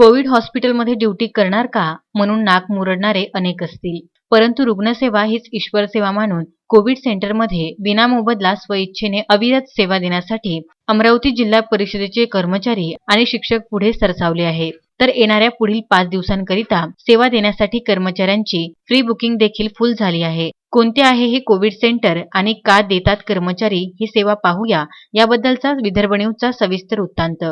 Covid हॉस्पिटलमध्ये duty करणार का म्हणून नाक मुरडणारे अनेक असतील. परंतु रुग्णसेवा हीच ईश्वर सेवा मानून कोविड सेंटरमध्ये विनामोबदला स्वइच्छेने अविरत सेवा देण्यासाठी अमरावती जिल्हा परिषदेचे कर्मचारी आणि शिक्षक पुढे सरसावले आहे. तर येणाऱ्या पुढील पाच दिवसांकरिता सेवा देण्यासाठी कर्मचाऱ्यांची फ्री बुकिंग देखील फुल झाली आहे. कोणते आहे हे कोविड सेंटर आणि का देतात कर्मचारी ही सेवा पाहूया. याबद्दलचा विदर्भ न्यूजचा सविस्तर वृत्तांत.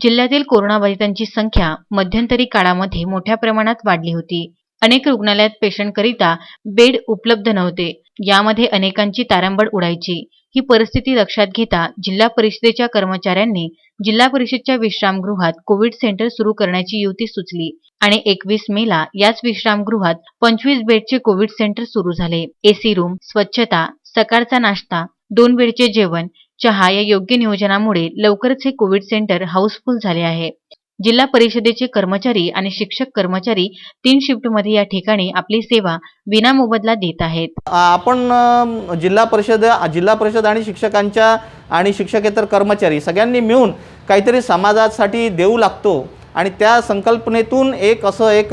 जिल्ह्यातील कोरोनाबाधितांची संख्या मध्यंतरी काळामध्ये मोठ्या प्रमाणात वाढली होती. अनेक रुग्णालयात पेशंटकरिता बेड उपलब्ध नव्हते. यामध्ये अनेकांची तारंबळ उडायची. ही परिस्थिती लक्षात घेता जिल्हा परिषदेच्या कर्मचाऱ्यांनी जिल्हा परिषदच्या विश्रामगृहात कोविड सेंटर सुरू करण्याची युती सुचली आणि एकवीस मेला याच विश्रामगृहात पंचवीस बेडचे कोविड सेंटर सुरू झाले. एसी रूम स्वच्छता सकाळचा नाश्ता दोन बेडचे जेवण चहा या योग्य नियोजनामुळे लवकरच हे कोविड सेंटर हाऊसफुल झाले आहे. जिल्हा परिषदेचे कर्मचारी आणि शिक्षक कर्मचारी तीन शिफ्टमध्ये या ठिकाणी आपली सेवा विनामोबदला देत आहेत. आपण जिल्हा परिषद जिल्हा परिषद आणि शिक्षकांच्या आणि शिक्षकेतर कर्मचारी सगळ्यांनी मिळून काहीतरी समाजासाठी देऊ लागतो. आणि त्या संकल्पनेतून एक असं एक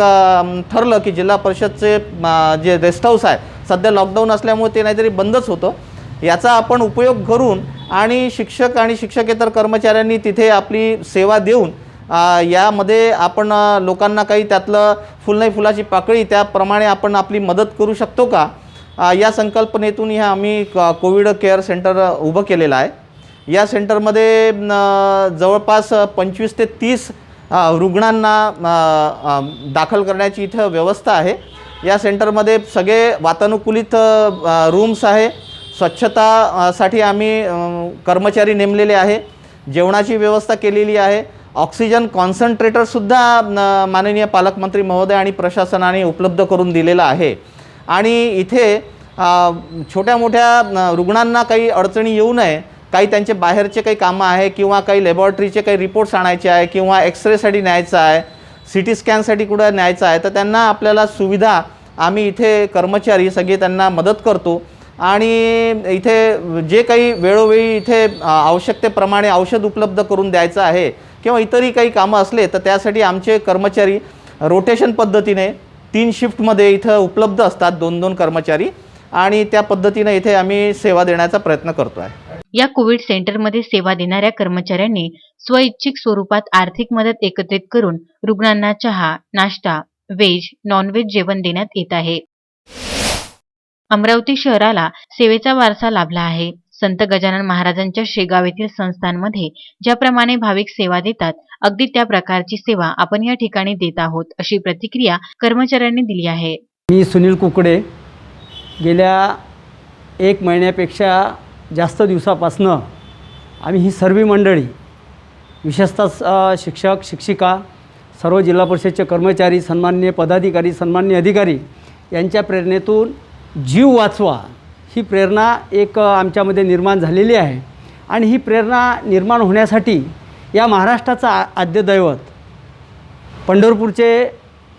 ठरलं की जिल्हा परिषदचे जे रेस्ट हाऊस आहे सध्या लॉकडाऊन असल्यामुळे ते नाहीतरी बंदच होतं. याचा आपण उपयोग करून आणि शिक्षक आणि शिक्षकेतर कर्मचाऱ्यांनी तिथे आपली सेवा देऊन यामध्ये आपण लोकांना काही त्यातलं फुल नाही फुलाची पाकळी त्याप्रमाणे आपण आपली मदत करू शकतो का? आ, या संकल्पनेतून ह्या आम्ही क- कोविड केअर सेंटर उभं केलेलं आहे. या सेंटरमध्ये जवळपास पंचवीस ते तीस रुग्णांना दाखल करण्याची इथं व्यवस्था आहे. या सेंटरमध्ये सगळे वातानुकूलित रूम्स आहे. स्वच्छता साठी आम्ही कर्मचारी नेमलेले आहे जेवणाची व्यवस्था केलेली आहे ऑक्सिजन कॉन्सन्ट्रेटरसुद्धा माननीय पालकमंत्री महोदय आणि प्रशासनाने उपलब्ध करून दिलेलं आहे. आणि इथे छोट्या मोठ्या रुग्णांना काही अडचणी येऊ नये काही त्यांचे बाहेरचे काही कामं आहे किंवा काही लॅबॉरेटरीचे काही रिपोर्ट्स आणायचे आहे किंवा एक्सरेसाठी न्यायचं आहे सी टी स्कॅनसाठी कुठं न्यायचं आहे तर त्यांना आपल्याला सुविधा आम्ही इथे कर्मचारी सगळे त्यांना मदत करतो. आणि इथे जे काही वेळोवेळी इथे आवश्यकतेप्रमाणे औषध उपलब्ध करून द्यायचं आहे किंवा इतरही काही कामं असले तर त्यासाठी आमचे कर्मचारी रोटेशन पद्धतीने तीन शिफ्टमध्ये इथं उपलब्ध असतात दोन दोन कर्मचारी. आणि त्या पद्धतीने इथे आम्ही सेवा देण्याचा प्रयत्न करतो आहे. या कोविड सेंटरमध्ये सेवा देणाऱ्या कर्मचाऱ्यांनी स्वैच्छिक स्वरूपात आर्थिक मदत एकत्रित करून रुग्णांना चहा नाश्ता व्हेज नॉनव्हेज जेवण देण्यात येत आहे. अमरावती शहराला सेवेचा वारसा लाभला आहे. संत गजानन महाराजांच्या शेगाव येथील संस्थांमध्ये ज्याप्रमाणे भाविक सेवा देतात अगदी त्या प्रकारची सेवा आपण या ठिकाणी देत आहोत अशी प्रतिक्रिया कर्मचाऱ्यांनी दिली आहे. मी सुनील कुकडे गेल्या एक महिन्यापेक्षा जास्त दिवसापासनं आम्ही ही सर्व मंडळी विशेषतः शिक्षक शिक्षिका सर्व जिल्हा परिषदचे कर्मचारी सन्माननीय पदाधिकारी सन्माननीय अधिकारी यांच्या प्रेरणेतून जीव वाचवा ही प्रेरणा एक आमच्यामध्ये निर्माण झालेली आहे. आणि ही प्रेरणा निर्माण होण्यासाठी या महाराष्ट्राचं आद्य दैवत पंढरपूरचे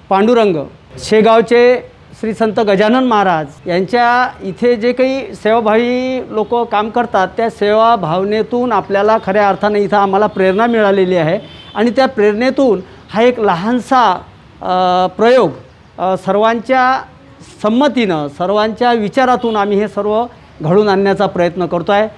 पांडुरंग शेगावचे श्री संत गजानन महाराज यांच्या इथे जे काही सेवाभावी लोक काम करतात त्या सेवा भावनेतून आपल्याला खऱ्या अर्थाने इथं आम्हाला प्रेरणा मिळालेली आहे. आणि त्या प्रेरणेतून हा एक लहानसा प्रयोग सर्वांच्या संमतीनं सर्वांच्या विचारातून आम्ही हे सर्व घडून आणण्याचा प्रयत्न करतो आहे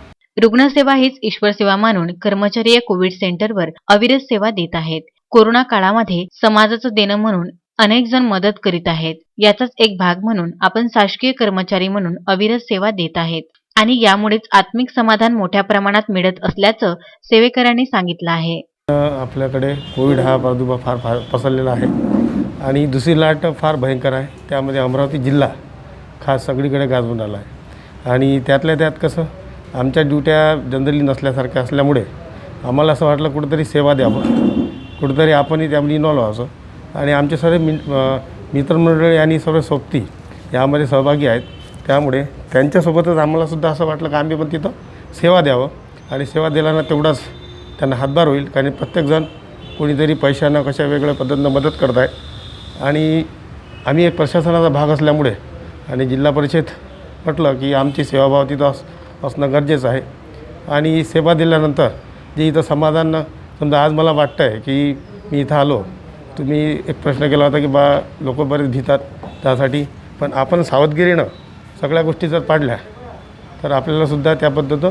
रुग्णसेवा हीच ईश्वर सेवा मानून कर्मचारी या कोविड सेंटरवर अविरत सेवा देत आहेत. कोरोना काळामध्ये समाजाचं देणं म्हणून अनेक जण मदत करीत आहेत. याचाच एक भाग म्हणून आपण शासकीय कर्मचारी म्हणून अविरत सेवा देत आहेत. आणि यामुळेच आत्मिक समाधान मोठ्या प्रमाणात मिळत असल्याचं सेवेकरांनी सांगितलं आहे. आपल्याकडे कोविड हा प्रादुर्भाव फार फार पसरलेला आहे. आणि दुसरी लाट फार भयंकर आहे. त्यामध्ये अमरावती जिल्हा खास सगळीकडे गाजवून आला आहे. आणि त्यातल्या त्यात कसं आमच्या ड्युट्या जनरली नसल्यासारख्या असल्यामुळे आम्हाला असं वाटलं कुठंतरी सेवा द्यावं. कुठंतरी आपणही त्यामध्ये इन्व्हॉल्व व्हावं आणि आमचे सर्व मि मित्रमंडळी आणि सर्व सोबती यामध्ये सहभागी आहेत. त्यामुळे त्यांच्यासोबतच आम्हालासुद्धा असं वाटलं की आम्ही पण तिथं सेवा द्यावं. आणि सेवा दिल्यानं तेवढाच त्यांना हातभार होईल. कारण प्रत्येकजण कोणीतरी पैशानं कशा वेगळ्या पद्धतीनं मदत करत आहे. आणि आम्ही एक प्रशासनाचा भाग असल्यामुळे आणि जिल्हा परिषद म्हटलं की आमची सेवाभाव तिथं अस असणं गरजेचं आहे. आणि सेवा दिल्यानंतर जे इथं समाधान समजा आज मला वाटतं आहे की मी इथं आलो तुम्ही एक प्रश्न केला होता की बा लोक बरेच भितात त्यासाठी पण आपण सावधगिरीनं सगळ्या गोष्टी जर पाडल्या तर आपल्यालासुद्धा त्या पद्धतीनं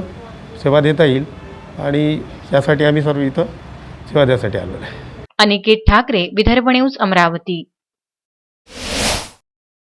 सेवा देता येईल आणि त्यासाठी आम्ही सर्व इथं सेवा द्यासाठी आलेलो आहे. अनिकेत ठाकरे विदर्भ न्यूज अमरावती.